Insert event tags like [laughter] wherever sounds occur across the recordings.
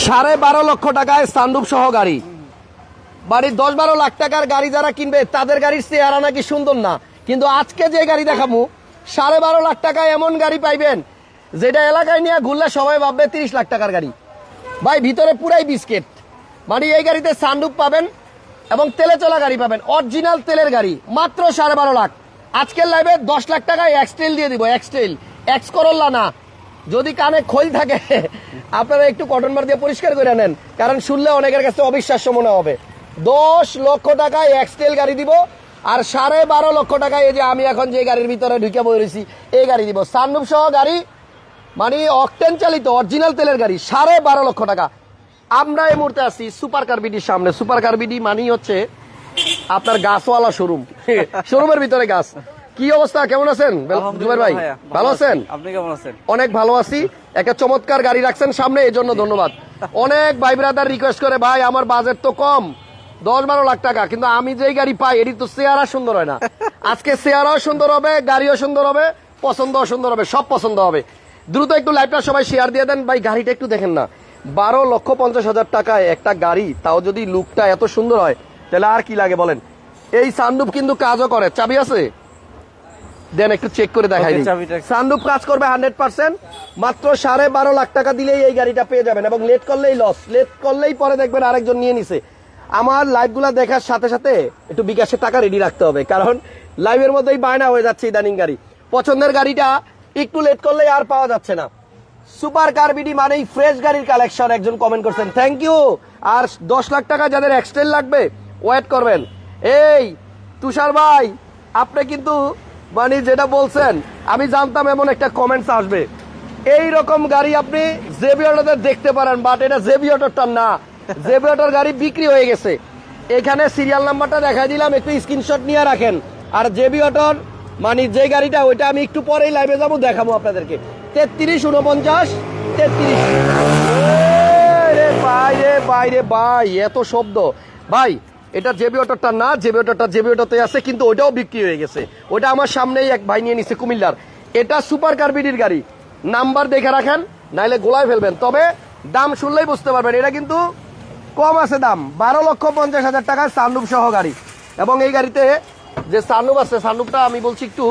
সাড়ে বারো লক্ষ টাকায় সানরুফ সহ গাড়ি। বাড়ির দশ বারো লাখ টাকার গাড়ি যারা কিনবে, তাদের গাড়ির চেহারা নাকি সুন্দর না। কিন্তু আজকে যে গাড়ি দেখাবো, সাড়ে বারো লাখ টাকায় এমন গাড়ি পাইবেন, যেটা এলাকায় নিয়ে ঘুরলে সবাই ভাববে তিরিশ লাখ টাকার গাড়ি। ভাই, ভিতরে পুরাই বিস্কিট। মানে এই গাড়িতে সানরুফ পাবেন এবং তেলে চলা গাড়ি পাবেন, অরিজিনাল তেলের গাড়ি, মাত্র সাড়ে বারো লাখ। আজকের লাইভে দশ লাখ টাকায় এক্সটেল দিয়ে দিব এক্সটেল এক্স করল্লা না যদি কানে খোল থাকে আপনারা একটু কটন বার দিয়ে পরিষ্কার করে নেন কারণ শুনলে অনেকের কাছে অবিশ্বাস্য মনে হবে। দশ লক্ষ টাকায় এক্সটেল গাড়ি দিব আর সাড়ে বারো লক্ষ টাকায় এই যে আমি এখন যে গাড়ির ভিতরে ঢুকে বই রয়েছি এই গাড়ি দিব। সানরুফ সহ গাড়ি মানে অকটেন চালিত অরিজিনাল তেলের গাড়ি সাড়ে বারো লক্ষ টাকা। আমরা এই মুহূর্তে আছি সুপার কারবিডির সামনে। সুপার কারবিডি মানেই হচ্ছে আপনার গাছওয়ালা শোরুম। [laughs] শোরুমের ভিতরে গাছ। কি অবস্থা? কেমন আছেন? জুবাইর ভাই ভালো আছেন? আপনি কেমন আছেন? অনেক ভালো আছি। একটা চমৎকার গাড়ি রাখছেন সামনে এই জন্য ধন্যবাদ। অনেক ভাই ব্রাদার রিকোয়েস্ট করে ভাই আমার বাজেট তো কম দশ বারো লাখ টাকা কিন্তু আমি যেই গাড়ি পাই এটি তো চেহারা সুন্দর হয় না। আজকে চেহারাও সুন্দর হবে গাড়িও সুন্দর হবে পছন্দও সুন্দর হবে সব পছন্দ হবে। দ্রুত একটু লাইভটা সবাই শেয়ার দিয়ে দেন। ভাই গাড়িটা একটু দেখেন না। বারো লক্ষ পঞ্চাশ হাজার টাকায় একটা গাড়ি তাও যদি লুকটা এত সুন্দর হয় তাহলে আর কি লাগে বলেন? এই সানরুফ কিন্তু কাজও করে। চাবি আছে? দেন একটু চেক করে দেখাই দিই সানরুফ কাজ করবে হান্ড্রেড পার্সেন্ট মাত্র সাড়ে বারো লাখ টাকা দিলেই এই গাড়িটা পেয়ে যাবেন এবং লেট করলেই লস লেট করলেই পরে দেখবেন আরেকজন নিয়ে নিছে। আমার লাইভগুলো দেখার সাথে সাথে একটু বিকাশের টাকা রেডি রাখতে হবে কারণ লাইভের মধ্যেই বায়না হয়ে যাচ্ছে ইদানিং গাড়ি। পছন্দের গাড়িটা একটু লেট করলেই আর পাওয়া যাচ্ছে না। সুপার কার বিডি মানেই ফ্রেশ গাড়ির কালেকশন একজন কমেন্ট করছেন। থ্যাংক ইউ আর দশ লাখ টাকা যাদের এক্সটেল লাগবে ওয়েট করবেন। এই তুষার ভাই আপনি কিন্তু মানে যেটা বলছেন, আমি জানতাম এমন একটা কমেন্টস আসবে। এই রকম গাড়ি আপনি জেবিঅটোতে দেখতে পারেন বাট এটা জেবিঅটোর না। জেবিঅটোর গাড়ি বিক্রি হয়ে গেছে। এখানে সিরিয়াল নাম্বারটা দেখা দিলাম, একটু স্ক্রিনশট নিয়ে রাখেন। আর জেবিঅটোর মানে যে গাড়িটা, ওইটা আমি একটু পরেই লাইভে যাব, দেখাবো আপনাদেরকে। তেত্রিশ উনপঞ্চাশ, তেত্রিশ। রে ভাই রে ভাই রে ভাই, এত শব্দ। ভাই এটা জেবি অটোটা না জেবি অটোটা জেবি অটোতে আছে কিন্তু ওটাও বিক্রি হয়ে গেছে। ওটা আমার সামনেই এক ভাই নিয়ে নিছে কুমিল্লার। এটা সুপার কার্বিডির গাড়ি। নাম্বার দেখে রাখেন নাইলে গোলায় ফেলবেন। তবে দাম শুনলেই বুঝতে পারবেন এটা কিন্তু কম আছে দাম। বারো লক্ষ পঞ্চাশ হাজার টাকার সানরুফ সহ গাড়ি। এবং এই গাড়িতে যে সানরুফ আছে সানরুফটা আমি বলছি একটু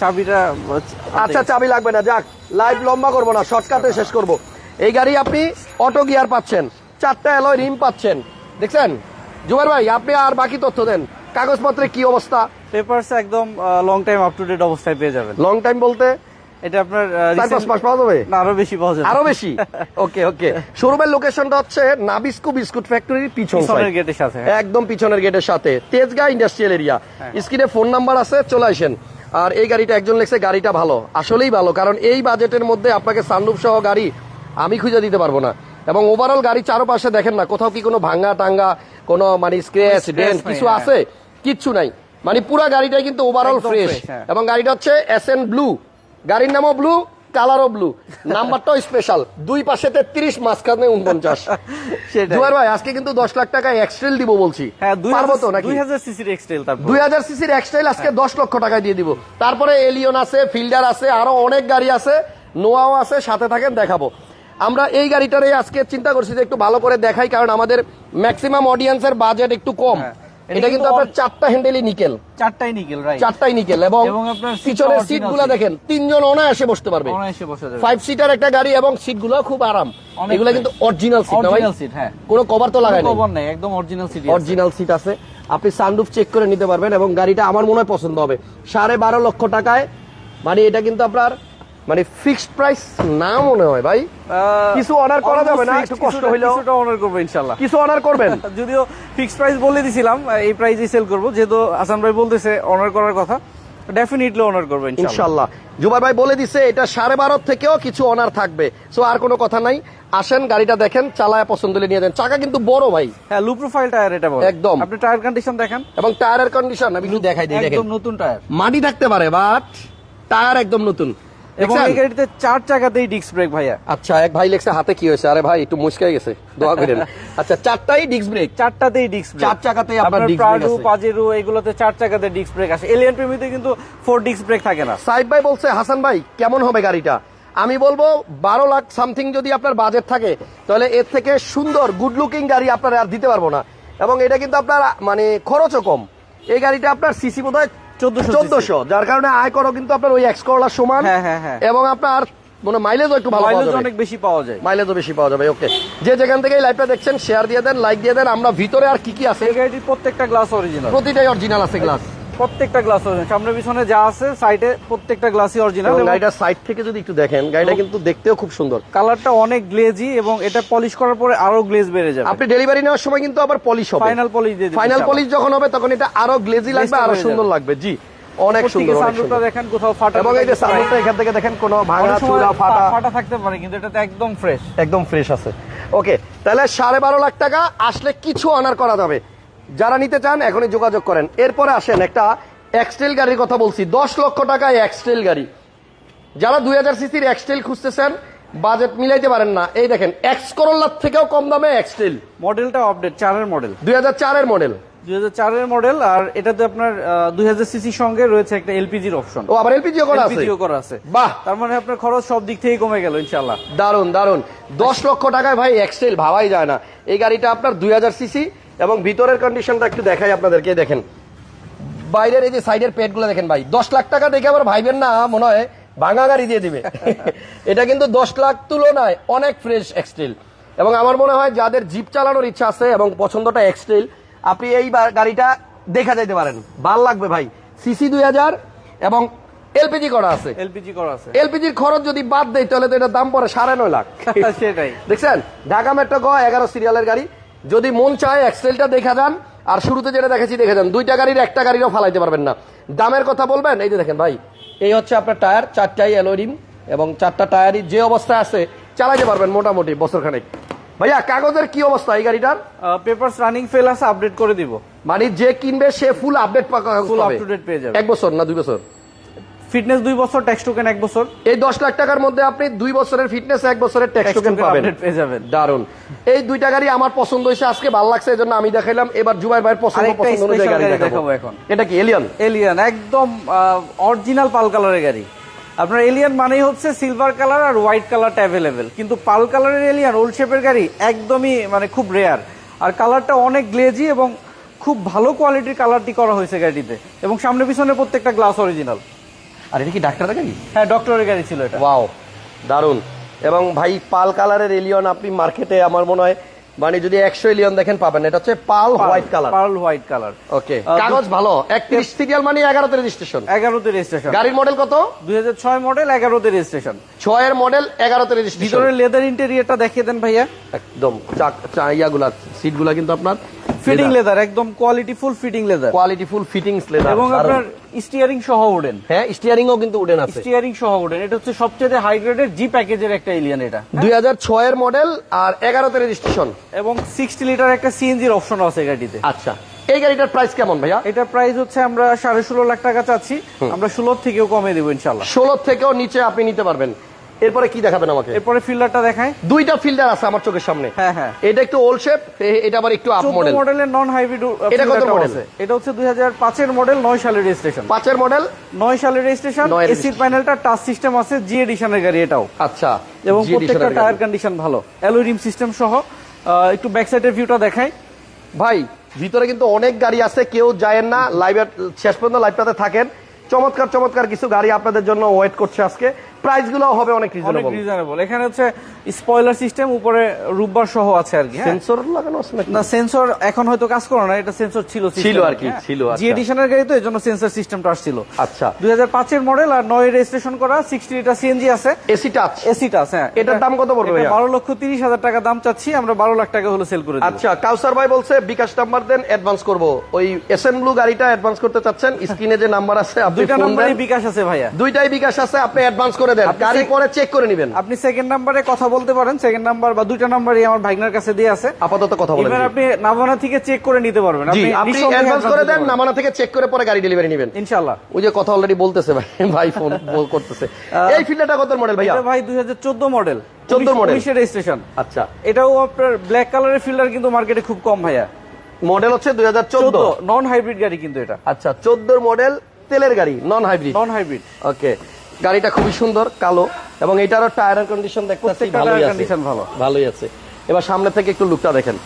চাবিটা আচ্ছা চাবি লাগবে না যাক লাইভ লম্বা করব না শর্টকাটে শেষ করব। এই গাড়ি আপনি অটো গিয়ার পাচ্ছেন চারটা অ্যালয় রিম পাচ্ছেন দেখছেন? জুবাইর ভাই আপনি আর বাকি তথ্য দেন। কাগজপত্রে কি অবস্থা? পেপারস একদম long time up to date অবস্থায় পেয়ে যাবেন। লং টাইম বলতে? এটা আপনার চার মাস পাওয়া যাবে? না, আরও বেশি পাওয়া যাবে। আরও বেশি? ওকে ওকে [laughs] শোরুমের লোকেশনটা হচ্ছে নাবিস্কু বিস্কুট ফ্যাক্টরির পিছন পিছনের গেটের সাথে হ্যাঁ। একদম পিছনের গেটের সাথে। তেজগাঁ ইন্ডাস্ট্রিয়াল এরিয়া স্ক্রিনে ফোন নাম্বার আছে চলে আসেন। আর এই গাড়িটা একজন লেখছে গাড়িটা ভালো। আসলেই ভালো কারণ এই বাজেটের মধ্যে আপনাকে সানরুফ সহ গাড়ি আমি খুঁজে দিতে পারব না। এবং ওভারঅল গাড়ি চারপাশে দেখেন না কোথাও কি কোনো ভাঙ্গা টাঙ্গা কোনো মানে স্ক্র্যাচ ডেন্ট কিছু হ্যাঁ। আছে? কিচ্ছু নাই। মানে পুরো গাড়িটাই কিন্তু ওভারঅল একদম ফ্রেশ হ্যাঁ। এবং গাড়িটা হচ্ছে এস এন ব্লু গাড়ির নামও ব্লু কালারও ব্লু নাম্বারটাও স্পেশাল দুই পাশে তেত্রিশ মাঝখানে উনপঞ্চাশ। [laughs] জুয়ার ভাই আজকে কিন্তু দশ লাখ টাকা এক্সট্রেল দিব বলছি। হ্যাঁ পারব তো নাকি? দুই হাজার সিসির এক্সটেল দুই হাজার সিসির এক্সট্রেল আজকে দশ লক্ষ টাকায় দিয়ে দিব। তারপরে এলিয়ন আছে ফিল্ডার আছে আরও অনেক গাড়ি আছে। নোয়াও আছে সাথে থাকেন দেখাবো। আমরা এই গাড়িটারে আজকে চিন্তা করছি যে একটু ভালো করে দেখাই কারণ আমাদের ম্যাক্সিমাম অডিয়েন্সের বাজেট একটু কম। হ্যাঁ। এটা কিন্তু আপনার চারটা হ্যান্ডেলই নিকেল। চারটাই নিকেল রাইট চারটাই নিকেল এবং পিছনের সিটগুলা দেখেন তিনজন অনায়াসে বসতে পারবে। অনায়াসে বসে যাবে। ফাইভ সিটার একটা গাড়ি এবং সিটগুলো খুব আরাম। এগুলো কিন্তু অরিজিনাল সিট না ভাই? সিট হ্যাঁ। কোনো কভার তো লাগায় নাই। কভার নাই একদম অরিজিনাল সিট অরিজিনাল সিট আছে। আপনি সানরুফ চেক করে নিতে পারবেন এবং গাড়িটা আমার মনে হয় পছন্দ হবে। সাড়ে বারো লক্ষ টাকায় মানে এটা কিন্তু আপনার মানে ফিক্সড প্রাইস না মনে হয় ভাই। কিছু অর্ডার করা যাবে না একটু কষ্ট হইলেও। কিছুটা অনার করব ইনশাল্লাহ কিছু অর্ডার করবেন। [laughs] যদিও ফিক্সড প্রাইস বলে দিছিলাম এই প্রাইসে সেল করব। যেহেতু হাসান ভাই বলতেছে অনার করার কথা ডেফিনেটলি অনার করব ইনশাল্লাহ জুবাই ভাই বলে দিছে এটা সাড়ে বারো থেকেও কিছু অনার থাকবে। সো আর কোনো কথা নাই। আসেন গাড়িটা দেখেন চালায় পছন্দ হলে নিয়ে দেন চাকা কিন্তু বড় ভাই। হ্যাঁ লো প্রোফাইল টায়ার এটা একদম। আপনি টায়ার কন্ডিশন দেখেন। এবং টায়ারের কন্ডিশন আমি একটু দেখাই দিই দেখেন। একদম নতুন টায়ার মাটি থাকতে পারে বাট টায়ার একদম নতুন। এবং এই গাড়িতে চার চাকাতেই ডিস্ক ব্রেক ভাইয়া। আচ্ছা এক ভাই লেখছে হাতে কি হয়েছে? আরে ভাই একটু মুশকাই গেছে দোয়া করেন। [laughs] আচ্ছা চারটাই ডিস্ক ব্রেক চারটাতেই ডিস্ক ব্রেক চার চাকাতেই আপনার প্রাডু আছে। পাজেরো এগুলোতে চার চাকাতে ডিস্ক ব্রেক আসে। এলিয়ান প্রেমিতে কিন্তু ফোর ডিস্ক ব্রেক থাকে না। সাইব ভাই বলছে হাসান ভাই কেমন হবে গাড়িটা? আমি বলব বারো লাখ সামথিং যদি আপনার বাজেট থাকে তাহলে এর থেকে সুন্দর গুড লুকিং গাড়ি আপনার আর দিতে পারব না। এবং এটা কিন্তু আপনার মানে খরচও কম। এই গাড়িটা আপনার সিসি বোধ 1400 চোদ্দশো যার কারণে আয় করো কিন্তু আপনার ওই এক্স করলার সমান। হ্যাঁ, হ্যাঁ, হ্যাঁ। এবং আপনার মানে মাইলেজও একটু ভালো মাইলেজ অনেক বেশি পাওয়া যায়। মাইলেজও বেশি পাওয়া যাবে ওকে যে যেখান থেকে লাইভটা দেখছেন শেয়ার দিয়ে দেন লাইক দিয়ে দেন আমরা ভিতরে আর কি কি আছে? এই গাড়িটির প্রত্যেকটা গ্লাস অরিজিনাল প্রতিটাই অরিজিনাল আছে গ্লাস প্রত্যেকটা গ্লাস অরিজিনাল সামনে পিছনে যা আছে সাইডে প্রত্যেকটা গ্লাসই অরিজিনাল এবং গাড়িটার সাইড থেকে যদি একটু দেখেন গাড়িটা কিন্তু দেখতেও খুব সুন্দর। কালারটা অনেক গ্লেজি এবং এটা পলিশ করার পরে আরও গ্লেজ বেড়ে যাবে। আপনি ডেলিভারি নেওয়ার সময় কিন্তু আবার পলিশ হবে। ফাইনাল পলিশ দিয়ে ফাইনাল পলিশ যখন হবে তখন এটা আরও গ্লেজি লাগবে আরও সুন্দর লাগবে। জি অনেক সুন্দর সানরুফটা দেখেন কোথাও ফাটা এবং এই যে সামনেটা এখান থেকে দেখেন কোনো ভাঙা চূড়া ফাটা। ফাটা থাকতে পারে কিন্তু এটা একদম ফ্রেশ একদম ফ্রেশ আছে। ওকে তাহলে সাড়ে বারো লাখ টাকা আসলে কিছু অনার করা যাবে। যারা নিতে চান এখনই যোগাযোগ করেন। এরপরে আসেন একটা এক্সটেল গাড়ির কথা বলছি। দশ লক্ষ টাকায় এক্সটেল গাড়ি। যারা দুই হাজার সিসির এক্সটেল খুঁজতেছেন বাজেট মিলাইতে পারেন না। এই দেখেন এক্স করোলার থেকেও কম দামে এক্সটেল মডেলটা আপডেট চারের মডেল দুই হাজার চারের মডেল দুই হাজার চারের মডেল আর এটাতে আপনার দুই হাজার সিসির সঙ্গে রয়েছে একটা এলপিজির অপশন ও আবার এলপিজিও করা আছে? এলপিজিও করা আছে। বাহ! তার মানে আপনার খরচ সব দিক থেকেই কমে গেল ইনশাল্লাহ দারুণ দারুণ দশ লক্ষ টাকায় ভাই এক্সটেল ভাবাই যায় না। এই গাড়িটা আপনার দুই হাজার সিসি এবং ভিতরের কন্ডিশনটা একটু দেখাই আপনাদেরকে দেখেন। বাইরের এই যে সাইডের পেটগুলো দেখেন ভাই দশ লাখ টাকা দেখে আবার ভাইবেন না মনে হয় ভাঙা গাড়ি দিয়ে দিবে। [laughs] এটা কিন্তু দশ লাখ তুলনায় অনেক ফ্রেশ এক্সটেল এবং আমার মনে হয় যাদের জিপ চালানোর ইচ্ছা আছে এবং পছন্দটা এক্সটেল আপনি এই গাড়িটা দেখা যাইতে পারেন। ভালো লাগবে ভাই। সিসি দুই হাজার এবং এলপিজি করা আছে। এলপিজি করা আছে। এলপিজির খরচ যদি বাদ দেয় তাহলে তো এটার দাম পড়ে সাড়ে নয় লাখ। [laughs] সেটাই। দেখছেন? ঢাকা মেট্রো গ এগারো সিরিয়ালের গাড়ি। যদি মন চায় এক্সেলটা দেখা যান আর শুরুতে যেটা দেখেছি দেখে যান। দুইটা গাড়ির একটা গাড়িরও ফালাইতে পারবেন না। দামের কথা বলবেন? এই যে দেখেন ভাই এই হচ্ছে আপনার টায়ার চারটাই অ্যালোরিম এবং চারটা টায়ারই যে অবস্থায় আছে চালাইতে পারবেন মোটামুটি বছর খানেক ভাইয়া কাগজের কি অবস্থা এই গাড়িটার? পেপারস রানিং ফেল আছে আপডেট করে দিব। মানে যে কিনবে সে full update full up to date পেয়ে যাবে। এক বছর না দুই বছর? ফিটনেস দুই বছর ট্যাক্স টোকেন এক বছর। এই দশ লাখ টাকার মধ্যে আপনি দুই বছরের ফিটনেস এক বছরের ট্যাক্স টোকেন পাবেন। পেয়ে যাবেন। দারুণ এই দুইটা গাড়ি আমার পছন্দ হয়েছে আজকে ভালো লাগছে এই জন্য আমি দেখাইলাম। এবার জুবাই ভাইয়ের পছন্দ পছন্দ অনুযায়ী গাড়ি দেখাবো। এখন। এটা কি এলিয়ন এলিয়ান একদম অরিজিনাল পাল কালারের গাড়ি। আপনার এলিয়ান মানেই হচ্ছে সিলভার কালার আর হোয়াইট কালারটা অ্যাভেলেবেল কিন্তু পাল কালারের এলিয়ান ওল্ড শেপের গাড়ি একদমই মানে খুব রেয়ার আর কালারটা অনেক গ্লেজি এবং খুব ভালো কোয়ালিটির কালারটি করা হয়েছে গাড়িতে। এবং সামনে পিছনে প্রত্যেকটা গ্লাস অরিজিনাল আর এটা কি ডাক্তারের গাড়ি? হ্যাঁ ডক্টরের গাড়ি ছিল এটা। ওয়াও দারুণ এবং ভাই পাল কালারের এলিয়ন আপনি মার্কেটে আমার মনে হয় মানে যদি একশো এলিয়ন দেখেন পাবেন এটা হচ্ছে pearl white colour. Pearl white colour. Okay কাগজ ভালো একত্রিশ সিরিয়াল মানে এগারোতে রেজিস্ট্রেশন এগারোতে রেজিস্ট্রেশন গাড়ির মডেল কত? দুই হাজার ছয় মডেল এগারোতে রেজিস্ট্রেশন ছয়ের মডেল এগারোতে রেজিস্ট্রেশন ভিতরের লেদার ইন্টেরিয়রটা দেখিয়ে দেন ভাইয়া। একদম ইয়াগুলা সিটগুলা কিন্তু আপনার ফিটিং লেদার একদম quality full fitting leather quality full fittings leather এবং আপনার স্টিয়ারিং সহ উডেন হ্যাঁ স্টিয়ারিংও কিন্তু উডেন আছে। স্টিয়ারিং সহ উডেন এটা হচ্ছে সবচেয়ে হাই গ্রেডের জি প্যাকেজের একটা এলিয়ান এটা। দুই হাজার ছয়ের মডেল আর এগারোতে রেজিস্ট্রেশন এবং সিক্সটি লিটার একটা সিএনজির অপশন আছে গাড়িতে। আচ্ছা। এই গাড়িটার প্রাইস কেমন ভাইয়া? এটার প্রাইস হচ্ছে আমরা সাড়ে ষোলো লাখ টাকা চাচ্ছি। আমরা ষোলোর থেকেও কমে দেবো ইনশাল্লাহ ষোলো থেকেও নিচে আপনি নিতে পারবেন। এরপরে কি দেখাবেন আমাকে? এরপরে ফিল্ডারটা দেখায় দুইটা ফিল্টার আছে আমার চোখের সামনে। হ্যাঁ হ্যাঁ। এটা একটু ওল্ড শেপ এটা আবার একটু আপ মডেল মডেলের নন হাইব্রিড এটা কত model? এটা হচ্ছে দুই হাজার পাঁচের মডেল নয় সালের রেজিস্ট্রেশন পাঁচের মডেল নয় সালের রেজিস্ট্রেশন এসির প্যানেলটা টাচ সিস্টেম আছে জি এডিশনের গাড়ি এটাও। আচ্ছা এবং প্রত্যেকটা টায়ার কন্ডিশন ভালো। অ্যালোরিম সিস্টেম সহ একটু ব্যাক সাইডের ভিউটা দেখাই। ভাই ভিতরে কিন্তু অনেক গাড়ি আছে কেউ যায়েন না লাইভের শেষ পর্যন্ত লাইভটাতে থাকেন। চমৎকার চমৎকার কিছু গাড়ি আপনাদের জন্য ওয়েট করছে আজকে। প্রাইসগুলো হবে অনেক অনেক রিজনেবল রিজনেবল এখানে হচ্ছে স্পয়লার সিস্টেম উপরে সহ আছে আর কি হ্যাঁ? সেন্সর লাগানো আছে না সেন্সর এখন হয়তো কাজ করে না এটা সেন্সর ছিল ছিল আর কি, ছিল, জি। এডিশনের গাড়ি তো এই জন্য সেন্সর সিস্টেমটা আসছিল। আচ্ছা। দুই হাজার মডেল আর রেজিস্ট্রেশন করা সিক্সটি লিটার সিএনজি আছে। এসি টাচ এসিটা আছে হ্যাঁ। এটার দাম কত পড়বে ভাইয়া? বারো লক্ষ তিরিশ হাজার টাকা দাম চাচ্ছি আমরা বারো লাখ টাকা হলো সেল করে দিই আচ্ছা কাউসার ভাই বলছে বিকাশ নাম্বার দেন অ্যাডভান্স করব। ওই এসএন ব্লু গাড়িটা অ্যাডভান্স করতে চাচ্ছেন স্ক্রিনে যে নাম্বার আছে আপনি দুইটা ফোন নম্বরে দেন। বিকাশ আছে ভাইয়া। দুইটাই বিকাশ আছে আপনি অ্যাডভান্স করে দেন গাড়ি পরে চেক করে নেবেন। আপনি সেকেন্ড নাম্বারে কথা বলতে পারেন সেকেন্ড নাম্বার বা দুইটা নাম্বারই আমার কাছে দিয়ে আছে। আপাতত কথা বলেন এবার আপনি নামানা থেকে চেক করে নিতে পারবেন। আপনি অ্যাডভান্স করে দেন নামানা থেকে চেক করে পরে গাড়ি ডেলিভারি নেবেন। ইনশাল্লাহ ওই যে কথা অলরেডি বলতেছে ভাই ভাই ফোন [laughs] করতেছে। এই ফিল্ডটা কত মডেল ভাইয়া? ভাই দুই হাজার চোদ্দ মডেল 14 model। রেজিস্ট্রেশন আচ্ছা। এটাও আপনার ব্ল্যাক কালারের ফিল্ডার কিন্তু মার্কেটে খুব কম ভাইয়া। মডেল হচ্ছে দুই হাজার চোদ্দ। নন হাইব্রিড গাড়ি কিন্তু এটা। আচ্ছা চোদ্দোর মডেল তেলের গাড়ি নন হাইব্রিড নন হাইব্রিড ওকে গাড়িটা খুবই সুন্দর কালো এবং এটারও টায়ারের কন্ডিশন দেখতেছি ভালোই আছে। কন্ডিশন ভালো। ভালোই আছে। এবার সামনে থেকে একটু লুকটা দেখেন।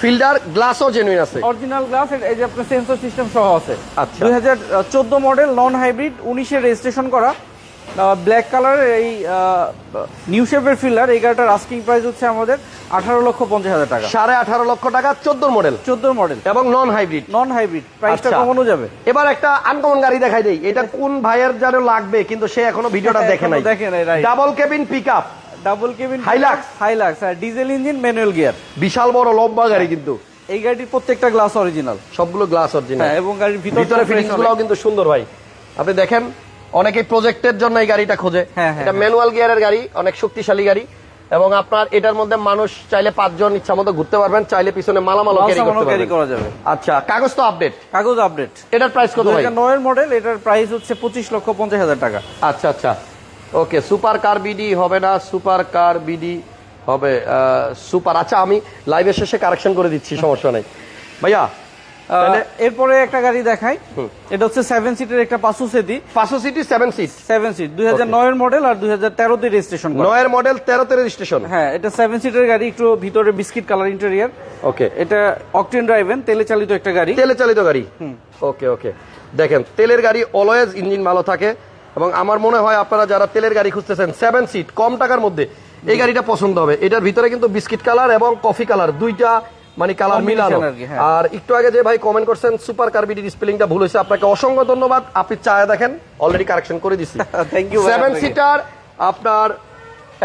ফিল্ডার গ্লাসও জেনুইন আছে। অরিজিনাল গ্লাস এই যে আপনার সেন্সর সিস্টেম সহ আছে। আচ্ছা। দুই হাজার চোদ্দ মডেল নন হাইব্রিড উনিশে রেজিস্ট্রেশন করা। ব্ল্যাক কালারের এই নিউ শেপের ফিল্ডার এই গাড়িটার আস্কিং প্রাইস হচ্ছে আমাদের আঠারো লক্ষ পঞ্চাশ হাজার টাকা। সাড়ে আঠারো লক্ষ টাকা চোদ্দ মডেল চোদ্দ মডেল এবং নন হাইব্রিড নন হাইব্রিড প্রাইসটা। কমানো যাবে। এবার একটা আনকমন গাড়ি দেখাই দেই। এটা কোন ভাইয়ের যেন লাগবে কিন্তু সে এখনও ভিডিওটা দেখে নাই। দেখে নাই, double cabin pick up double cabin Hilux? Hilux আর ডিজেল ইঞ্জিন ম্যানুয়াল গিয়ার বিশাল বড় লম্বা গাড়ি কিন্তু। এই গাড়িটির প্রত্যেকটা গ্লাস অরিজিনাল সবগুলো গ্লাস অরিজিনাল হ্যাঁ এবং গাড়ির ভিতরে গুলোও কিন্তু সুন্দর ভাই। আপনি দেখেন? অনেকে প্রজেক্টের জন্য এই গাড়িটা খোঁজে। হ্যাঁ, হ্যাঁ, এটা। ম্যানুয়াল গিয়ারের গাড়ি অনেক শক্তিশালী গাড়ি। এবং আপনার এটার মধ্যে মানুষ চাইলে পাঁচজন ইচ্ছা মতো ঘুরতে পারবেন চাইলে পিছনে মালামাল ক্যারি করতে ক্যারি পারবেন। করা যাবে। আচ্ছা কাগজ তো আপডেট কাগজ আপডেট এটার প্রাইস কত ভাই? নয়ের মডেল এটার প্রাইস হচ্ছে পঁচিশ লক্ষ পঞ্চাশ হাজার টাকা। আচ্ছা আচ্ছা। ওকে সুপার কার বিডি হবে না সুপার কার বিডি হবে সুপার আচ্ছা আমি লাইভের শেষে কারেকশন করে দিচ্ছি সমস্যা নাই। ভাইয়া এরপরে একটা গাড়ি দেখাই। এটা হচ্ছে সেভেন সিটের একটা পাসু সেদি পাঁচশো CC seven seat seven seat দুই হাজার নয়ের মডেল আর দুই হাজার তেরোতে রেজিস্ট্রেশন নয়ের মডেল তেরোতে রেজিস্ট্রেশন হ্যাঁ এটা সেভেন সিটের গাড়ি একটু ভিতরে বিস্কিট কালার ইন্টেরিয়ার ওকে এটা অকটেন ড্রাইভেন তেলে চালিত একটা গাড়ি। তেলে চালিত গাড়ি। ওকে ওকে দেখেন তেলের গাড়ি অলওয়েজ ইঞ্জিন ভালো থাকে এবং আমার মনে হয় আপনারা যারা তেলের গাড়ি খুঁজতেছেন সেভেন সিট কম টাকার মধ্যে এই গাড়িটা পছন্দ হবে। এটার ভিতরে কিন্তু বিস্কিট কালার এবং কফি কালার দুইটা মানে কালার মিলানো। আর হ্যাঁ। আর একটু আগে যে ভাই কমেন্ট করছেন সুপার কার্বিডি স্পেলিংটা ভুল হয়েছে। আপনাকে অসংখ্য ধন্যবাদ। আপনি চায় দেখেন অলরেডি কারেকশন করে দিছি। [laughs] You ভাই সেভেন সিটার আপনার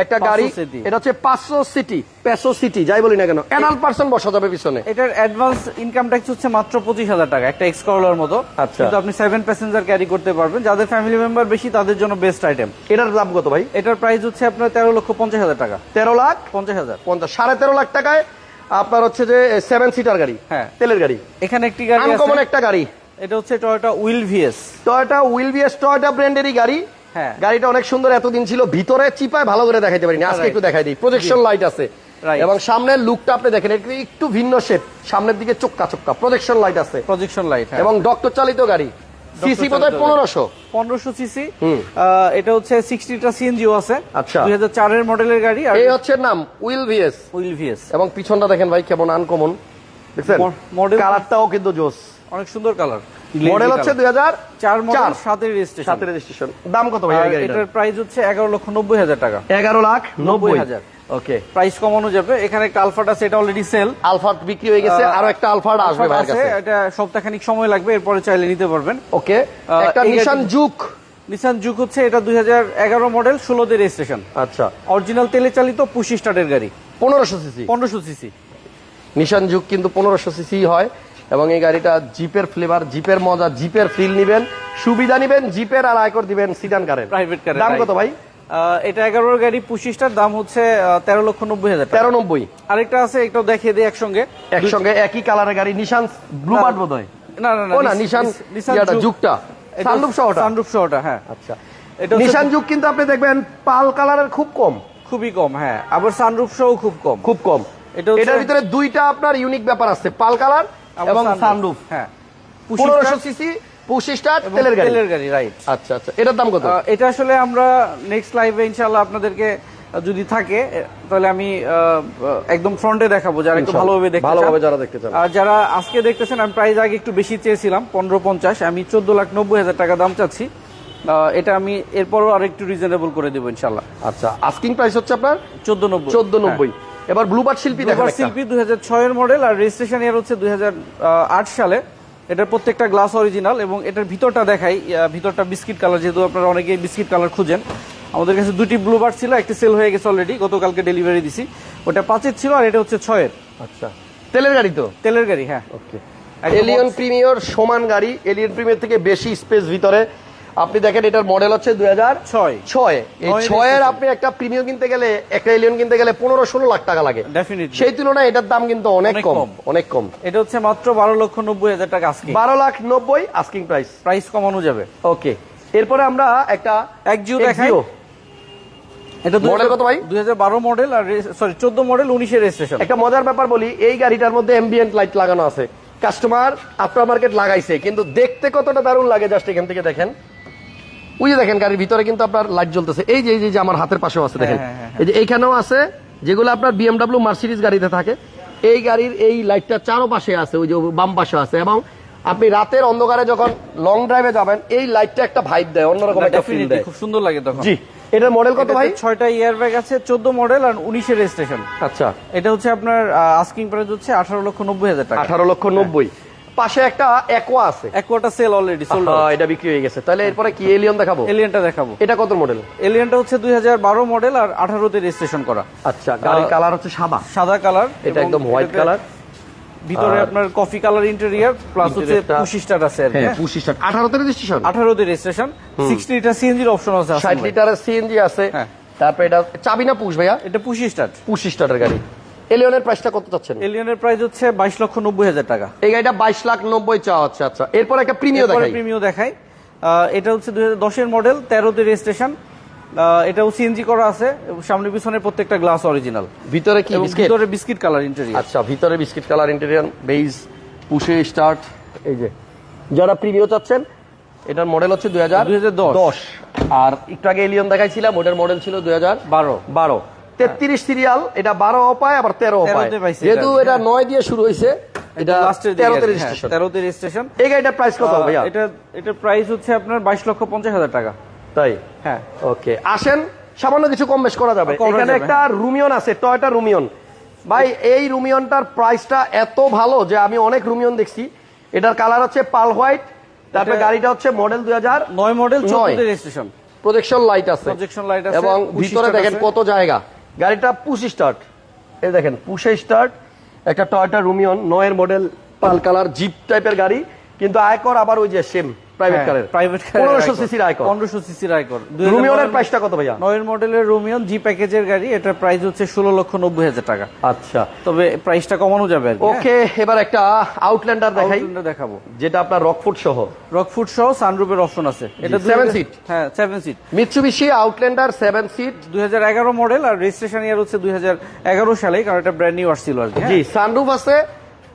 একটা গাড়ি এটা হচ্ছে পাঁচশো সিটি পেসো সিটি যাই বলি না কেন এনাল পার্সন বসা যাবে পিছনে। এটার অ্যাডভান্স ইনকাম ট্যাক্স হচ্ছে মাত্র পঁচিশ হাজার টাকা একটা এক্স করলার মতো। আচ্ছা। কিন্তু আপনি সেভেন প্যাসেঞ্জার ক্যারি করতে পারবেন। যাদের ফ্যামিলি মেম্বার বেশি তাদের জন্য বেস্ট আইটেম এটার দাম কত ভাই? এটার প্রাইস হচ্ছে আপনার তেরো লক্ষ পঞ্চাশ হাজার টাকা। তেরো লাখ? পঞ্চাশ হাজার। পঞ্চাশ সাড়ে তেরো লাখ টাকায় আপনার হচ্ছে যে সেভেন সিটার গাড়ি হ্যাঁ। তেলের গাড়ি। এখানে একটি গাড়ি আনকমন একটা গাড়ি। এটা হচ্ছে Toyota Will VS Toyota Will VS Toyota ব্র্যান্ডেরই গাড়ি। হ্যাঁ। গাড়িটা অনেক সুন্দর এতদিন ছিল। ভিতরে চিপায় ভালো করে দেখাইতে পারিনি। আজকে একটু দেখাই দিই। প্রজেকশন লাইট আছে। এবং সামনের লুকটা আপনি দেখেন একটু একটু ভিন্ন শেপ সামনের দিকে চোক্কা চোক্কা প্রজেকশন লাইট আছে। প্রজেকশন লাইট এবং ডক্টর চালিত গাড়ি। সিসি বোধ হয় পনেরোশো। পনেরোশো সিসি। এটা হচ্ছে সিক্সটিটা সিএনজিও আছে। আচ্ছা। দুই হাজার চারের মডেলের গাড়ি আর এই হচ্ছে নাম উইল ভিএস উইল ভিএস এবং পিছনটা দেখেন ভাই কেমন আনকমন দেখছেন? ম- model- কালারটাও কিন্তু জোস। অনেক সুন্দর কালার মডেল হচ্ছে দুই হাজার চার মডেল চার। সাতের রেজিস্ট্রেশন সাতের রেজিস্ট্রেশন দাম কত ভাই এটার প্রাইস হচ্ছে এগারো লক্ষ নব্বই হাজার টাকা। এগারো লাখ নব্বই। নব্বই হাজার হাজার। ওকে প্রাইস কমানো যাবে এখানে একটা আলফাট এটা অলরেডি সেল আলফাট বিক্রি হয়ে গেছে আরও একটা আলফাট আসবে ভাইয়ের কাছে। এটা সপ্তাহখানিক সময় লাগবে এরপরে চাইলে নিতে পারবেন। ওকে একটা নিশান জুক নিসান জুক হচ্ছে এটা দুই হাজার এগারো মডেল ষোলোতে রেজিস্ট্রেশন আচ্ছা। অরিজিনাল তেলে চালিত পুশি স্টার্টের গাড়ি। পনেরোশো সিসি পনেরোশো সিসি নিশান জুক কিন্তু পনেরোশো সিসি হয় এবং এই গাড়িটা জিপের ফ্লেভার জিপের মজা জিপের ফিল নিবেন সুবিধা নিবেন জিপের আর আয়কর দিবেন সিডান কারের প্রাইভেট কার দাম কত ভাই? এটা এগারোর গাড়ি পুশি স্টার দাম হচ্ছে তেরো লক্ষ নব্বই হাজার তেরো নব্বই। আরেকটা আছে এটাও দেখিয়ে দিই একসঙ্গে। একসঙ্গে একই কালারের গাড়ি নিশান ব্লু বার্ড বোধ হয় না না না নিশান সহটা? সানরুফ সহটা হ্যাঁ। আচ্ছা। এটা নিশান যুগ কিন্তু আপনি দেখবেন পাল কালারের খুব কম। খুবই কম হ্যাঁ। আবার সানরুফ সহ খুব কম। খুব কম। এটা এটার ভিতরে দুইটা আপনার ইউনিক ব্যাপার আছে পাল কালার এবং সানরুফ হ্যাঁ। পনেরোশো সিসি পঁচিশ স্টার তেলের গাড়ি। তেলের গাড়ি রাইট আচ্ছা আচ্ছা। এটার দাম কত? এটা আসলে আমরা নেক্সট লাইভে ইনশাআল্লাহ আপনাদেরকে যদি থাকে তাহলে আমি একদম ফ্রন্টে দেখাবো যারা একটু ভালোভাবে দেখতে ভালোভাবে যারা দেখতে চান। আর যারা আজকে দেখতেছেন আমি প্রাইস আগে একটু বেশি চেয়েছিলাম পনেরো পঞ্চাশ আমি চোদ্দ লাখ নব্বই হাজার টাকা দাম চাচ্ছি। এটা আমি এরপরও আর একটু রিজনেবল করে দেবো ইনশাল্লাহ আচ্ছা আস্কিং প্রাইস হচ্ছে আপনার? চোদ্দ নব্বই। চোদ্দ নব্বই। এবার ব্লুবার্ড শিল্পী দুবার একটা। শিল্পী দুই হাজার ছয়ের মডেল আর রেজিস্ট্রেশন ইয়ার হচ্ছে দুই হাজার আট সালে। এটার প্রত্যেকটা গ্লাস অরিজিনাল এবং এটার ভিতরটা দেখাই ভিতরটা বিস্কিট কালার যেহেতু আপনারা অনেকেই বিস্কিট কালার খুঁজেন। আমাদের কাছে দুটি ব্লুবার ছিল একটি সেল হয়ে গেছে অলরেডি গতকালকে ডেলিভারি দিছি। ওটা পাঁচের ছিল আর এটা হচ্ছে ছয়ের। আচ্ছা। তেলের গাড়ি তো? তেলের গাড়ি হ্যাঁ। ওকে এলিয়ন প্রিমিয়র সমান গাড়ি এলিয়ন প্রিমিয়র থেকে বেশি স্পেস ভিতরে। আপনি দেখেন এটার মডেল হচ্ছে দুই হাজার ছয়। ছয়। এই ছয়ের আপনি একটা প্রিমিয়াম কিনতে গেলে একটা এলিয়ন কিনতে গেলে পনেরো ষোলো লাখ টাকা লাগে। সেই তুলনায় এটার দাম কিন্তু অনেক কম। অনেক কম। এটা হচ্ছে মাত্র বারো লক্ষ নব্বই হাজার টাকা বারো লাখ নব্বই আস্কিং প্রাইস প্রাইস কমানো যাবে। ওকে এরপরে আমরা একটা এক জিও দেখাই। এটা Model কত ভাই? দুই হাজার বারো মডেল আর সরি চোদ্দ মডেল উনিশের রেজিস্ট্রেশন একটা মজার ব্যাপার বলি এই গাড়িটার মধ্যে এমবিএন্ট লাইট লাগানো আছে। কাস্টমার আফটার মার্কেট লাগাইছে কিন্তু দেখতে কতটা দারুণ লাগে জাস্ট এখান থেকে দেখেন। ওই যে দেখেন গাড়ির ভিতরে কিন্তু আপনার লাইট জ্বলতেছে। এই যে এই যে- আমার হাতের পাশেও আছে দেখেন। হ্যাঁ, হ্যাঁ, এই যে এইখানেও আছে যেগুলো আপনার বিএমডাব্লিউ মার্সিডিজ গাড়িতে থাকে। এই গাড়ির এই লাইটটা চারো পাশে আছে ওই যে বাম পাশে আছে। এবং আপনি রাতের অন্ধকারে যখন লং ড্রাইভে যাবেন এই লাইটটা একটা ভাইব দেয় অন্যরকম একটা ফিল দেয়। খুব সুন্দর লাগে তখন। জি। এটার মডেল কত ভাই? এটাতে ছয়টা ইয়ার ব্যাগ আছে চোদ্দ মডেল আর উনিশের রেজিস্ট্রেশন আচ্ছা। এটা হচ্ছে আপনার আস্কিং প্রাইস হচ্ছে আঠারো লক্ষ নব্বই হাজার টাকা। আঠারো লক্ষ নব্বই। পাশে একটা একোয়া আছে। এক কোয়াটা সেল অলরেডি সোল্ড আহা, এটা বিক্রি হয়ে গেছে। তাহলে এরপরে কি এলিয়ন দেখাবো? এলিয়ানটা দেখাবো। এটা কত মডেল এলিয়ানটা হচ্ছে দুই হাজার বারো মডেল আর আঠারোতে রেজিস্ট্রেশন করা। আচ্ছা গাড়ির কালার হচ্ছে সাদা। সাদা কালার এটা একদম হোয়াইট কালার ভিতরে আপনার কফি কালার ইন্টেরিয়ার প্লাস হচ্ছে পুশি স্টার আছে আর হ্যাঁ পঁচিশ টাকা আঠারোতে রেজিস্ট্রেশন আঠারোতে রেজিস্ট্রেশন সিক্সটি লিটার সিএনজির অপশন আছে ষাট হাসান ভাই। লিটারের সিএনজি আছে। হ্যাঁ। তারপরে এটা চাবি না পুষ ভাইয়া? এটা পুশি স্টার পঁচিশ টাকার গাড়ি। এলিয়নের প্রাইসটা কত চাচ্ছেন? এলিয়নের প্রাইস হচ্ছে বাইশ লক্ষ নব্বই হাজার টাকা। এই গাড়িটা বাইশ লাখ নব্বই চাওয়া হচ্ছে আচ্ছা। এরপর একটা প্রিমিয় দেখাই। প্রিমিও দেখাই। এটা হচ্ছে দুই হাজার মডেল তেরোতে রেজিস্ট্রেশন এটাও সিএনজি করা আছে সামনে পিছনে প্রত্যেকটা গ্লাস অরিজিনাল ভিতরে কি ভিতরে বিস্কিট কালার ইন্টেরিয়র আচ্ছা ভিতরে biscuit colour interior beige push start এই যে যারা প্রিমিয় চাচ্ছেন এটার মডেল হচ্ছে দুই হাজার 2010 দশ। আর একটু আগে এলিয়ন দেখাইছিলাম ওটার মডেল ছিল দুই হাজার বারো। বারো। তেত্রিশ সিরিয়াল এটা বারো অপায় আবার তেরো পায় তেরোতে পাইছে যেহেতু এটা, নয় দিয়ে শুরু হয়েছে এটা তেরোতে রেজিস্ট্রেশন তেরোতে রেজিস্ট্রেশন এই গাড়িটার প্রাইস কত ভাইয়া? এটা এটার প্রাইস হচ্ছে আপনার বাইশ লক্ষ পঞ্চাশ হাজার টাকা। তাই? হ্যাঁ। ওকে আসেন সামান্য কিছু কম বেশ করা যাবে। এখানে একটা রুমিয়ন আছে টয়টা রুমিয়ন। ভাই এই রুমিয়নটার প্রাইসটা এত ভালো যে আমি অনেক রুমিয়ন দেখছি। এটার কালার হচ্ছে পাল হোয়াইট তারপরে গাড়িটা হচ্ছে মডেল দুই হাজার নয় মডেল রেজিস্ট্রেশন প্রজেকশন লাইট আছে, এবং ভিতরে দেখেন কত জায়গা। গাড়িটা পুশ স্টার্ট। এই দেখেন, পুশে স্টার্ট। একটা টয়টা রুমিয়ন নয়ের মডেল পাল কালার, জিপ টাইপের গাড়ি, কিন্তু আয়কর আবার ওই যে সেম। প্রাইভেট কারের প্রাইভেট পনেরোশো সিসির আয়কর পনেরোশো সিসির আয়কর রুমিয়নের প্রাইসটা কত ভাইয়া? নয়ের মডেলের রুমিয়ন জি প্যাকেজের গাড়ি এটার প্রাইস হচ্ছে ষোলো লক্ষ নব্বই হাজার টাকা। আচ্ছা। তবে প্রাইসটা কমানো যাবে আর হ্যাঁ? ওকে এবার একটা আউটল্যান্ডার দেখাই। Outlander দেখাবো। যেটা আপনার রকফুট সহ। রকফুট সহ সানরুফের অপশন আছে। এটা জি, seven 2000 seat। হ্যাঁ seven seat Mitsubishi Outlander seven seat দুই হাজার এগারো মডেল আর রেজিস্ট্রেশন ইয়ার হচ্ছে দুই হাজার এগারো সালে কারণ এটা ব্র্যান্ড নিউ আসছিল আর জি সানরুফ আছে।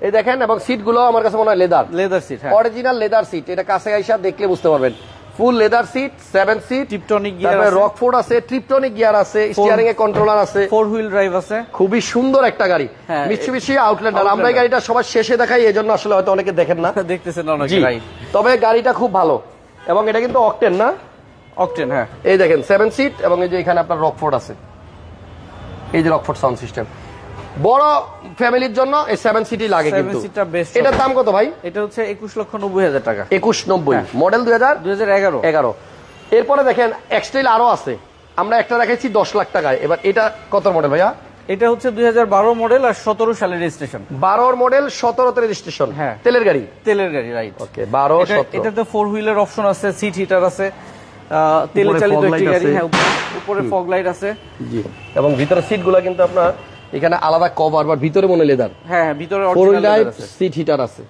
এই দেখেন এবং সিটগুলো আমার কাছে মনে হয় লেদার লেদার সিট হ্যাঁ। অরিজিনাল লেদার সিট এটা কাছে আইসা দেখলে বুঝতে পারবেন। Full leather seat seven seat tiptronic gear তারপরে রকফোর্ড আছে ট্রিপটনিক গিয়ার আছে স্টিয়ারিং এ কন্ট্রোলার আছে। ফোর হুইল ড্রাইভ আছে। খুবই সুন্দর একটা গাড়ি। মিৎসুবিশি আউটল্যান্ডার আমরা এই গাড়িটা সবার শেষে দেখাই এই জন্য আসলে হয়তো অনেকে দেখেন না। [laughs] দেখতেছেন অনেক তবে গাড়িটা খুব ভালো। এবং এটা কিন্তু অকটেন না? অকটেন হ্যাঁ। এই দেখেন সেভেন সিট এবং এই যে এখানে আপনার রকফোর্ড আছে। এই যে রকফোর্ড সাউন্ড সিস্টেম বড় ফ্যামিলির জন্য এই সেভেন সিটি লাগে কিন্তু। এটার দাম কত ভাই? এটা হচ্ছে একুশ লক্ষ নব্বই হাজার টাকা। একুশ নব্বই। হ্যাঁ। মডেল দুই হাজার? দুই হাজার এগারো। এগারো। এরপরে দেখেন এক্সটেল আরও আছে। আমরা একটা দেখাইছি দশ লাখ টাকায়। এবার এটা কত মডেল ভাইয়া? এটা হচ্ছে দুই হাজার বারো মডেল আর সতেরো সালের রেজিস্ট্রেশন বারোর মডেল সতেরোতে রেজিস্ট্রেশন হ্যাঁ। তেলের গাড়ি? তেলের গাড়ি রাইট ওকে বারো এটাতে ফোর হুইলার অপশন আছে সিট হিটার আছে তেলে উপরে চালিত একটি গাড়ি হ্যাঁ উপরে- উপরে ফগ লাইট আছে। জি। এবং ভিতরে সিটগুলা কিন্তু আপনার এখানে আলাদা কভার বা ভিতরে মনে লেদার হ্যাঁ হ্যাঁ, ভিতরে সিট হিটার আছে।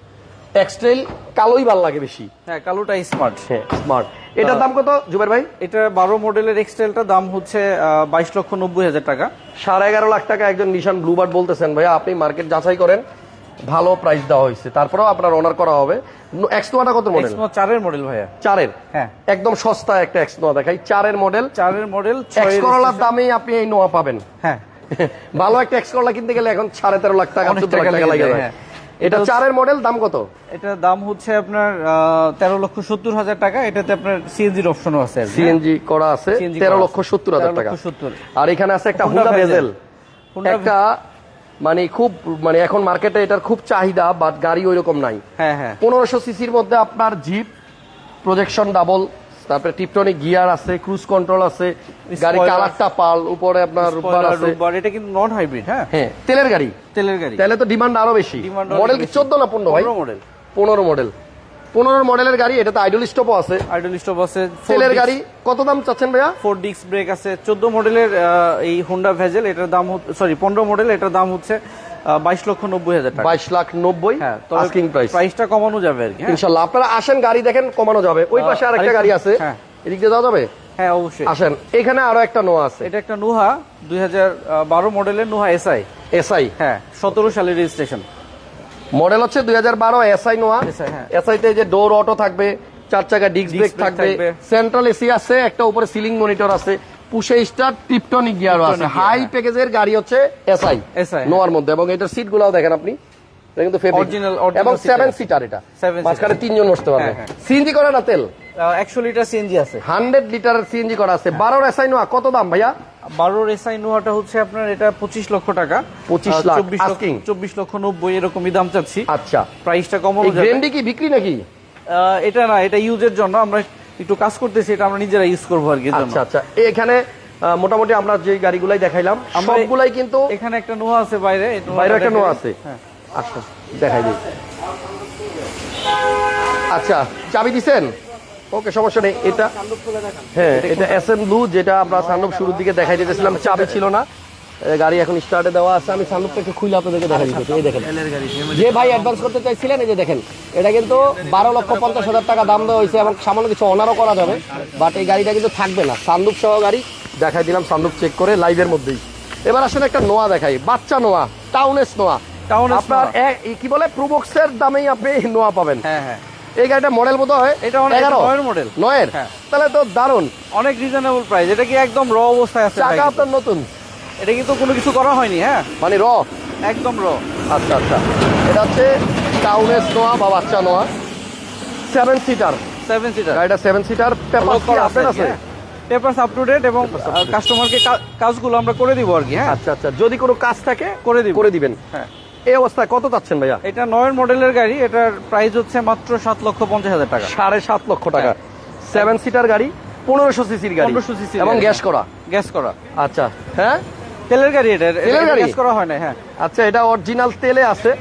এক্সটেল কালোই ভালো লাগে বেশি। হ্যাঁ কালোটা স্মার্ট হ্যাঁ স্মার্ট এটার দাম কত জুবের ভাই? এটা বারো মডেলের এক্সটেলটা দাম হচ্ছে বাইশ লক্ষ নব্বই হাজার টাকা। সাড়ে এগারো লাখ টাকা একজন নিশান ব্লুবার্ড বলতেছেন ভাইয়া আপনি মার্কেট যাচাই করেন ভালো প্রাইস দেওয়া হয়েছে। তারপরেও আপনার অনার করা হবে। এক্স নোয়াটা কত মডেল চারের মডেল ভাইয়া। চারের? হ্যাঁ। একদম সস্তা একটা এক্স নোয়া দেখাই চারের মডেল চারের মডেল এক্স করলার দামেই আপনি এই নোয়া পাবেন। হ্যাঁ। [laughs] ভালো একটা এক্স করলা কিনতে গেলে এখন সাড়ে তেরো লাখ টাকা চোদ্দ লাখ টাকা লাগে হ্যাঁ। এটা এটা চারের মডেল দাম কত? এটার দাম হচ্ছে আপনার তেরো লক্ষ সত্তর হাজার টাকা। এটাতে আপনার সিএনজির অপশনও আছে কি, হ্যাঁ? সিএনজি করা আছে তেরো লক্ষ সত্তর হাজার টাকা লক্ষ 70 আর এখানে আছে একটা হুন্ডা। ভেজেল একটা মানে খুব মানে এখন মার্কেটে এটার খুব চাহিদা বাট গাড়ি ওইরকম নাই। হ্যাঁ হ্যাঁ। পনেরোশো সিসির মধ্যে আপনার জিপ প্রজেকশন ডাবল তারপরে টিপটনিক গিয়ার আছে ক্রুজ কন্ট্রোল আছে গাড়ি কালারটা পাল উপরে আপনার রূপবার আছে। এটা কিন্তু নন হাইব্রিড হ্যাঁ? হ্যাঁ তেলের গাড়ি। তেলের গাড়ি। তাহলে তো ডিমান্ড আরও বেশি। মডেল কি বেশি। চোদ্দ না পনেরো ভাই? 15 মডেল পনেরো মডেল পনেরো মডেলের গাড়ি এটাতে আইডল স্টপও আছে। আইডল স্টপ আছে তেলের গাড়ি কত দাম চাচ্ছেন ভাইয়া? ফোর ডিস্ক ব্রেক আছে। চোদ্দ মডেলের এই হোন্ডা ভেজেল এটার দাম সরি পনেরো মডেল এটার দাম হচ্ছে বাইশ লক্ষ নব্বই হাজার টাকা। বাইশ লাখ নব্বই হ্যাঁ আস্কিং প্রাইস প্রাইসটা কমানো যাবে আর কি? ইনশাল্লাহ। আপনারা আসেন গাড়ি দেখেন কমানো যাবে। ওই পাশে আরেকটা আরেকটা- গাড়ি আছে। এদিক দিয়ে যাওয়া যাবে? অবশ্যই। আসেন। এখানে আরও একটা নোয়া আছে। এটা একটা নুহা দুই হাজার বারো মডেলের নুহা এসআই। এসআই। সতেরো সালের রেজিস্ট্রেশন। মডেল হচ্ছে দুই হাজার বারো এসআই নোয়া। SI হ্যাঁ। এসআই তে যে ডোর অটো থাকবে চার চাকা ডিস্ক ব্রেক থাকবে। সেন্ট্রাল এসি আছে একটা উপরে সিলিং মনিটর আছে। পুশে স্টার টিপটনিক আছে হাই হ্যাঁ। প্যাকেজের গাড়ি হচ্ছে এসআই SI, নোয়ার মধ্যে। এবং এটার সিট গুলাও দেখেন আপনি। কিন্তু এবং সেভেন সিটার এটা। মাঝখানে তিনজন বসতে পারবে। হ্যাঁ, হ্যাঁ। সিএনজি করে না তেল? একশো লিটার সিএনজি আছে। হান্ড্রেড লিটারের সিএনজি করা আছে। বারোর এসআই নোয়া কত দাম ভাইয়া? বারোর এসআই নোয়াটা হচ্ছে আপনার এটা পঁচিশ লক্ষ টাকা। 25 আহ, লাখ, 24 লক্ষ চব্বিশ লক্ষ নব্বই এরকমই দাম চাচ্ছি। আচ্ছা। প্রাইসটা এই যাবে। কি বিক্রি নাকি? এটা না এটা ইউজের জন্য আমরা একটু কাজ করতেছি এটা আমরা নিজেরা ইউজ করব আর কি আচ্ছা আচ্ছা। এখানে মোটামুটি আমরা যে গাড়িগুলাই দেখাইলাম সবগুলাই কিন্তু এখানে একটা নোয়া আছে বাইরে বাইরে একটা নোয়া আছে। হ্যাঁ। আচ্ছা দেখাই দিই। আচ্ছা চাবি দিছেন? ওকে সমস্যা নেই এটা হ্যাঁ এটা এস এম ব্লু যেটা আমরা সান্নব শুরুর দিকে দেখাই দিতেছিলাম চাবি ছিল না। গাড়ি এখন স্টার্টে দেওয়া আছে। আমি সান্নবটা একটু খুলে আপনাদেরকে দেখাই দিতেছি। এই দেখেন। যে ভাই অ্যাডভান্স করতে চাইছিলেন এই যে দেখেন এটা কিন্তু বারো লক্ষ পঞ্চাশ হাজার টাকা দাম দেওয়া হয়েছে এবং সামান্য কিছু অনারও করা যাবে বাট এই গাড়িটা কিন্তু থাকবে না। সান্দুক সহ গাড়ি দেখাই দিলাম সান্দুক চেক করে লাইভের মধ্যেই। এবার আসলে একটা নোয়া দেখাই। বাচ্চা নোয়া টাউনেস নোয়া। আপনার কি বলে? প্রুবক্সের দামেই আপনি নোয়া পাবেন। হ্যাঁ হ্যাঁ। এই গাড়িটা মডেল বোধ হয়? এটা নয়ের model। নয়ের? হ্যাঁ। তাহলে তো দারুণ। অনেক রিজনেবল প্রাইস এটা কি একদম র অবস্থায় আছে চাকা আপনার নতুন। এটা কিন্তু কোনো কিছু করা হয়নি হ্যাঁ? মানে র? একদম র। আচ্ছা আচ্ছা। এটা হচ্ছে টাউনেস নোয়া বা বাচ্চা Noah seven seater seven seater গাড়িটা সেভেন সিটার পেপার কি আপনার আছে পেপারস আপ টু ডেট এবং কাস্টমারকে কাজগুলো আমরা করে দিব আর কি হ্যাঁ? আচ্ছা আচ্ছা। যদি কোনো কাজ থাকে করে দিব। করে দিবেন। হ্যাঁ। এই অবস্থায় কত চাচ্ছেন ভাইয়া? এটা নয়ের মডেলের গাড়ি এটার প্রাইস হচ্ছে মাত্র সাত লক্ষ পঞ্চাশ হাজার টাকা। সাড়ে সাত লক্ষ টাকা। হ্যাঁ। সেভেন সিটার গাড়ি পনেরোশো সিসির গাড়ি। 1500 cc র এবং গ্যাস করা। গ্যাস করা। আচ্ছা। হ্যাঁ? তেলের গাড়ি এটা তেলের গাড়ি? করা হয় না হ্যাঁ। আচ্ছা এটা অরিজিনাল তেলে আছে।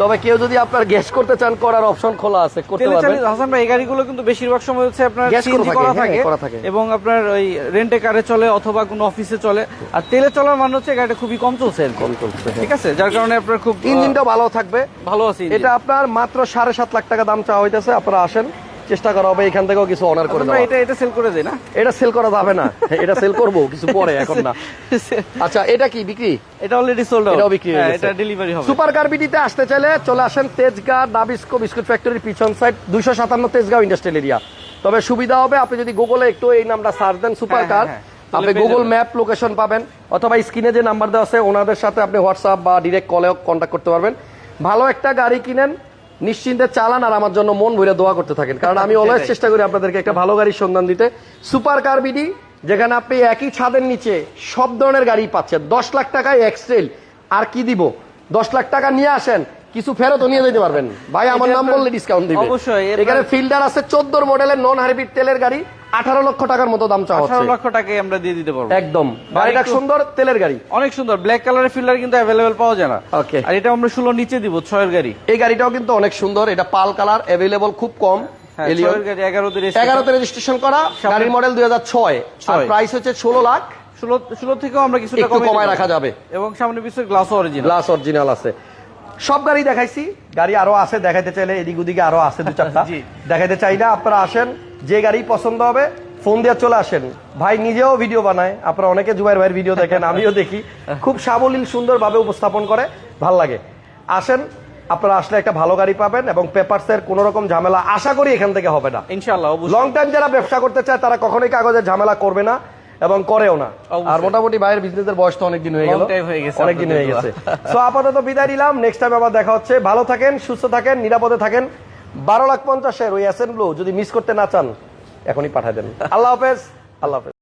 তবে কেউ যদি আপনার গ্যাস করতে চান করার অপশন খোলা আছে করতে পারবেন। হাসান ভাই এই গাড়িগুলো কিন্তু বেশিরভাগ সময় হচ্ছে আপনার সিএনজি থাকে, করা হ্যাঁ, থাকে এবং আপনার ওই রেন্টে কারে চলে অথবা কোনো অফিসে চলে। আর তেলে চলার মানে হচ্ছে গাড়িটা খুবই কম চলছে কম চলছে হ্যাঁ। ঠিক আছে? যার কারণে আপনার খুব আহ, ইঞ্জিনটাও ভালো থাকবে। ভালো আছে এটা আপনার মাত্র সাড়ে সাত লাখ টাকা দাম চাওয়া হইতেছে আপনারা আসেন। চেষ্টা করা হবে এখান থেকেও কিছু অনার করে আমরা দেওয়া। এটা এটা সেল করে দেয় না? এটা সেল করা যাবে না। এটা সেল করব কিছু পরে এখন না। [laughs] আচ্ছা এটা কি বিক্রি? এটা অলরেডি সোল্ড এটাও বিক্রি এটা ডেলিভারি হবে। সুপার কার বিডিতে আসতে চাইলে চলে আসেন তেজগাঁ নাবিস্কো বিস্কুট ফ্যাক্টরির পিছন সাইড দুইশো সাতান্ন তেজগাঁও ইন্ডাস্ট্রিয়াল এরিয়া তবে সুবিধা হবে আপনি যদি গুগলে একটু এই নামটা সার্চ দেন সুপার হ্যাঁ, কার হ্যাঁ, হ্যাঁ। আপনি গুগল ম্যাপ লোকেশন পাবেন। অথবা স্ক্রিনে যে নাম্বার দেওয়া আছে ওনাদের সাথে আপনি হোয়াটসঅ্যাপ বা ডিরেক্ট কলেও কন্ট্যাক্ট করতে পারবেন। ভালো একটা গাড়ি কিনেন নিশ্চিন্তে চালান আর আমার জন্য মন ভরে দোয়া করতে থাকেন। কারণ আমি অলওয়েজ চেষ্টা করি আপনাদেরকে একটা ভালো গাড়ির সন্ধান দিতে। সুপার কার বিডি যেখানে আপনি একই ছাদের নিচে সব ধরনের গাড়ি পাচ্ছেন। দশ লাখ টাকায় এক্সেল আর কি দিব? দশ লাখ টাকা নিয়ে আসেন কিছু ফেরত নিয়ে যেতে পারবেন। ভাই আমার নাম বললে ডিসকাউন্ট দিবে। অবশ্যই, এখানে ফিল্ডার আছে চোদ্দোর মডেলের নন হাইব্রিড তেলের গাড়ি। আঠারো লক্ষ টাকার মতো দাম চাওয়া আঠারো লক্ষ টাকায় আমরা দিয়ে দিতে পারব। একদম। গাড়িটা সুন্দর তেলের গাড়ি। অনেক সুন্দর। ব্ল্যাক কালারের ফিল্ডার কিন্তু অ্যাভেলেবেল পাওয়া যায় না। Okay. আর এটা আমরা ষোলো নিচে দিব ছয়ের গাড়ি। এই গাড়িটাও কিন্তু অনেক সুন্দর। এটা পাল কালার অ্যাভেলেবল খুব কম। হ্যাঁ এগারোতে রেজিস্ট্রেশন করা। গাড়ির মডেল দুই হাজার ছয়। প্রাইস হচ্ছে ষোলো লাখ। ষোলো ষোলো থেকেও আমরা কিছুটা কমায় রাখা যাবে। এবং সামনে পিছনে গ্লাস অরিজিনাল গ্লাস অরিজিনাল আছে। সব গাড়ি দেখাইছি। গাড়ি আরও আছে দেখাইতে চাইলে এদিক ওদিকে আরও আছে দু চারটা। [laughs] জি। দেখাইতে চাই না আপনারা আসেন। যে গাড়ি পছন্দ হবে ফোন দিয়ে চলে আসেন। ভাই নিজেও ভিডিও বানায়। আপনারা অনেকে জুবাইর ভাইয়ের ভিডিও দেখেন আমিও দেখি। খুব সাবলীল সুন্দরভাবে উপস্থাপন করে ভালো লাগে। আসেন আপনারা আসলে একটা ভালো গাড়ি পাবেন এবং পেপারসের কোনো রকম ঝামেলা আশা করি এখান থেকে হবে না। অবশ্যই। লং টাইম যারা ব্যবসা করতে চায় তারা কখনোই কাগজের ঝামেলা করবে না এবং করেও না। আর মোটামুটি বাইরের বিজনেসের বয়স তো অনেকদিন হয়ে গেল। হয়ে অনেকদিন হয়ে গেছে। সো আপাতত বিদায় নিলাম। নেক্সট টাইম আবার দেখা হচ্ছে। ভালো থাকেন সুস্থ থাকেন নিরাপদে থাকেন। বারো লাখ পঞ্চাশের ওই অ্যাসেম্বলো যদি মিস করতে না চান, এখনই পাঠায় দেন। আল্লাহ হাফেজ আল্লাহ হাফেজ।